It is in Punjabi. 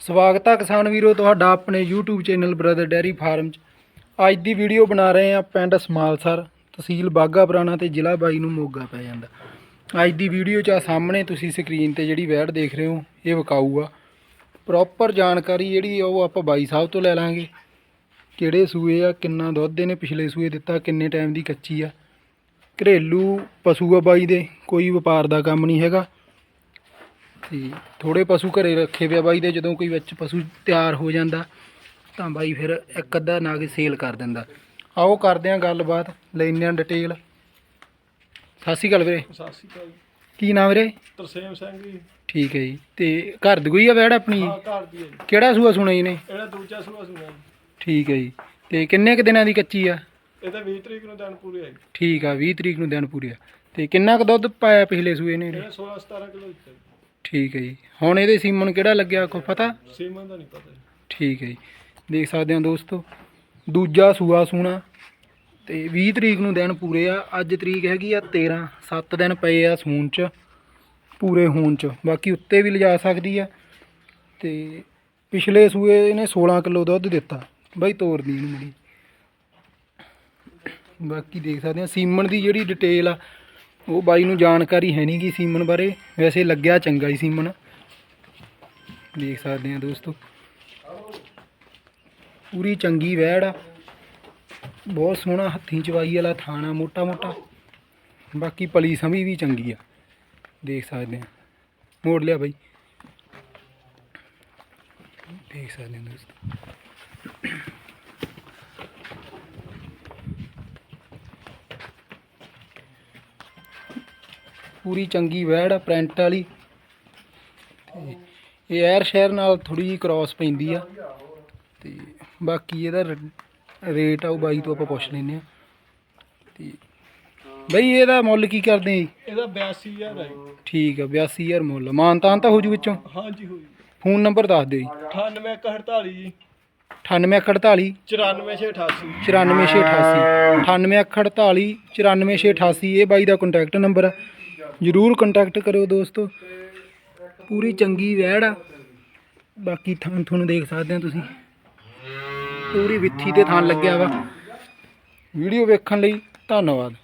ਸਵਾਗਤ ਹੈ ਕਿਸਾਨ ਵੀਰੋ, ਤੁਹਾਡਾ ਆਪਣੇ YouTube channel brother dairy farm 'ਚ। ਅੱਜ ਦੀ ਵੀਡੀਓ ਬਣਾ ਰਹੇ ਆ ਪਿੰਡ ਸਮਾਲਸਰ ਤਹਿਸੀਲ ਬਾਗਾ ਪੁਰਾਣਾ ਤੇ ਜ਼ਿਲ੍ਹਾ ਬਾਈ ਨੂੰ ਮੋਗਾ ਪੈ ਜਾਂਦਾ। ਅੱਜ ਦੀ ਵੀਡੀਓ 'ਚ ਆ ਸਾਹਮਣੇ ਤੁਸੀਂ ਸਕਰੀਨ ਤੇ ਜਿਹੜੀ ਵੈੜ ਦੇਖ ਰਹੇ ਹੋ, ਇਹ ਵਿਕਾਊ ਆ ਪ੍ਰੋਪਰ ਜਾਣਕਾਰੀ ਜਿਹੜੀ ਆ ਉਹ ਆਪਾਂ ਬਾਈ ਸਾਹਿਬ ਤੋਂ ਲੈ ਲਾਂਗੇ। ਕਿਹੜੇ ਸੂਏ ਆ, ਕਿੰਨਾ ਦੁੱਧ ਇਹਨੇ ਪਿਛਲੇ ਸੂਏ ਦਿੱਤਾ, ਕਿੰਨੇ ਟਾਈਮ ਦੀ ਕੱਚੀ ਆ। ਘਰੇਲੂ ਪਸ਼ੂ ਆ ਬਾਈ ਦੇ, ਕੋਈ ਵਪਾਰ ਦਾ ਕੰਮ ਨਹੀਂ ਹੈਗਾ। ਤੇ ਥੋੜੇ ਪਸ਼ੂ ਘਰੇ ਰੱਖੇ ਪਿਆ ਬਾਈ ਦੇ ਜਦੋਂ ਕੋਈ ਵਿੱਚ ਪਸ਼ੂ ਤਿਆਰ ਹੋ ਜਾਂਦਾ ਤਾਂ ਬਾਈ ਫਿਰ ਇੱਕ ਅੱਧਾ ਨਾਗ ਸੇਲ ਕਰ ਦਿੰਦਾ। ਆਓ ਕਰਦੇ ਆਂ ਗੱਲਬਾਤ ਲੈਂਦੇ ਆਂ ਡਿਟੇਲ। ਸਤਿ ਸ਼੍ਰੀ ਅਕਾਲ ਵੀਰੇ। ਸਤਿ ਸ਼੍ਰੀ ਅਕਾਲ। ਕੀ ਨਾਮ ਵੀਰੇ? ਤਰਸੇਮ ਸਿੰਘ ਜੀ। ਠੀਕ ਹੈ ਜੀ। ਤੇ ਘਰ ਦੀ ਕੋਈ ਆ ਵੈੜ ਆਪਣੀ? ਹਾਂ ਘਰ ਦੀ ਹੈ ਜੀ। ਕਿਹੜਾ ਸੂਆ ਸੁਣਾ ਜੀ ਨੇ ਇਹਦਾ ਦੂਜਾ ਸੂਆ ਸੁਣਾ ਜੀ। ਠੀਕ ਹੈ ਜੀ। ਤੇ ਕਿੰਨੇ ਕੁ ਦਿਨਾਂ ਦੀ ਕੱਚੀ ਆ? ਇਹ ਤਾਂ 20 ਤਰੀਕ ਨੂੰ ਦਿਨ ਪੂਰੇ ਜੀ। ਠੀਕ ਆ 20 ਤਰੀਕ ਨੂੰ ਦਿਨ ਪੂਰੇ ਆ। ਤੇ ਕਿੰਨਾ ਕੁ ਦੁੱਧ ਪਾਇਆ ਪਿਛਲੇ ਸੂਏ ਨੇ ਇਹਨੇ? 16 17 ਕਿਲੋ ਦਿੱਤਾ। ਠੀਕ ਹੈ ਜੀ। ਹੁਣ ਇਹਦੇ ਸੀਮਨ ਕਿਹੜਾ ਲੱਗਿਆ ਕੋਈ ਪਤਾ? ਸੀਮਨ ਦਾ ਨਹੀਂ ਪਤਾ ਜੀ। ਠੀਕ ਹੈ ਜੀ। ਦੇਖ ਸਕਦੇ ਹੋ ਦੋਸਤੋ ਦੂਜਾ ਸੂਆ ਸੂਣਾ ਤੇ 20 ਤਰੀਕ ਨੂੰ ਦਿਨ ਪੂਰੇ ਆ। ਅੱਜ ਤਰੀਕ ਹੈਗੀ ਆ 13 7 ਦਿਨ ਪਏ ਆ ਸੂਣ ਚ ਪੂਰੇ ਹੋਣ ਚ। ਬਾਕੀ ਉੱਤੇ ਵੀ ਲਿਜਾ ਸਕਦੀ ਆ। ਤੇ ਪਿਛਲੇ ਸੂਏ ਇਹਨੇ 16 ਕਿਲੋ ਦੁੱਧ ਦਿੱਤਾ। ਬਾਈ ਤੋੜਦੀ ਇਹਨੂੰ ਮੇਰੀ ਬਾਕੀ ਦੇਖ ਸਕਦੇ ਆ ਸੀਮਨ ਦੀ ਜਿਹੜੀ ਡਿਟੇਲ ਆ ਉਹ ਬਾਈ ਨੂੰ ਜਾਣਕਾਰੀ ਹੈ ਨਹੀਂ ਗੀ ਸੀਮਨ ਬਾਰੇ, ਵੈਸੇ ਲੱਗਿਆ ਚੰਗਾ ਹੀ ਸੀਮਨ। ਦੇਖ ਸਕਦੇ ਆ ਦੋਸਤੋ। ਪੂਰੀ ਚੰਗੀ ਵੈੜ ਆ। ਬਹੁਤ ਸੋਹਣਾ ਹੱਥੀਂ ਚਵਾਈ ਵਾਲਾ ਥਾਣਾ ਮੋਟਾ ਮੋਟਾ ਬਾਕੀ ਪਲੀ ਸਮੀ ਵੀ ਚੰਗੀ ਆ। ਦੇਖ ਸਕਦੇ ਆ। ਮੋੜ ਲਿਆ ਬਾਈ। ਦੇਖ ਸਕਦੇ ਆ ਦੋਸਤੋ। ਪੂਰੀ ਚੰਗੀ ਵੈੜ ਆ ਪ੍ਰਿੰਟ ਵਾਲੀ। ਤੇ ਇਹ ਐਰ ਸ਼ਹਿਰ ਨਾਲ ਥੋੜੀ ਜਿਹੀ ਕ੍ਰਾਸ ਪੈਂਦੀ ਆ। ਤੇ ਬਾਕੀ ਇਹਦਾ ਰੇਟ ਆ ਉਹ ਬਾਈ ਤੋਂ ਆਪਾਂ ਪੁੱਛ ਲੈਨੇ ਆ। ਤੇ ਬਈ ਇਹਦਾ ਮੁੱਲ ਕੀ ਕਰਦੇ ਆ ਜੀ? ਇਹਦਾ 82000 ਹੈ ਜੀ। ਠੀਕ ਆ 82000 ਮੁੱਲ ਮਾਨਤਾਨ ਤਾਂ ਹੋ ਜੂ ਵਿੱਚੋਂ? ਹਾਂਜੀ ਹੋਈ ਫੋਨ ਨੰਬਰ ਦੱਸ ਦਿਓ ਜੀ। 9848 ਜੀ। 9848 94688 94688 9848 94688 ਇਹ ਬਾਈ ਦਾ ਕੰਟੈਕਟ ਨੰਬਰ ਆ। ਜਰੂਰ ਕੰਟੈਕਟ ਕਰਿਓ ਦੋਸਤੋ। ਪੂਰੀ ਚੰਗੀ ਵੈੜ ਆ। ਬਾਕੀ ਥਾਂ ਤੁਹਾਨੂੰ ਦੇਖ ਸਕਦੇ ਹੋ ਤੁਸੀਂ। ਪੂਰੀ ਵਿੱਥੀ ਤੇ ਥਾਂ ਲੱਗਿਆ ਵਾ। ਵੀਡੀਓ ਵੇਖਣ ਲਈ ਧੰਨਵਾਦ।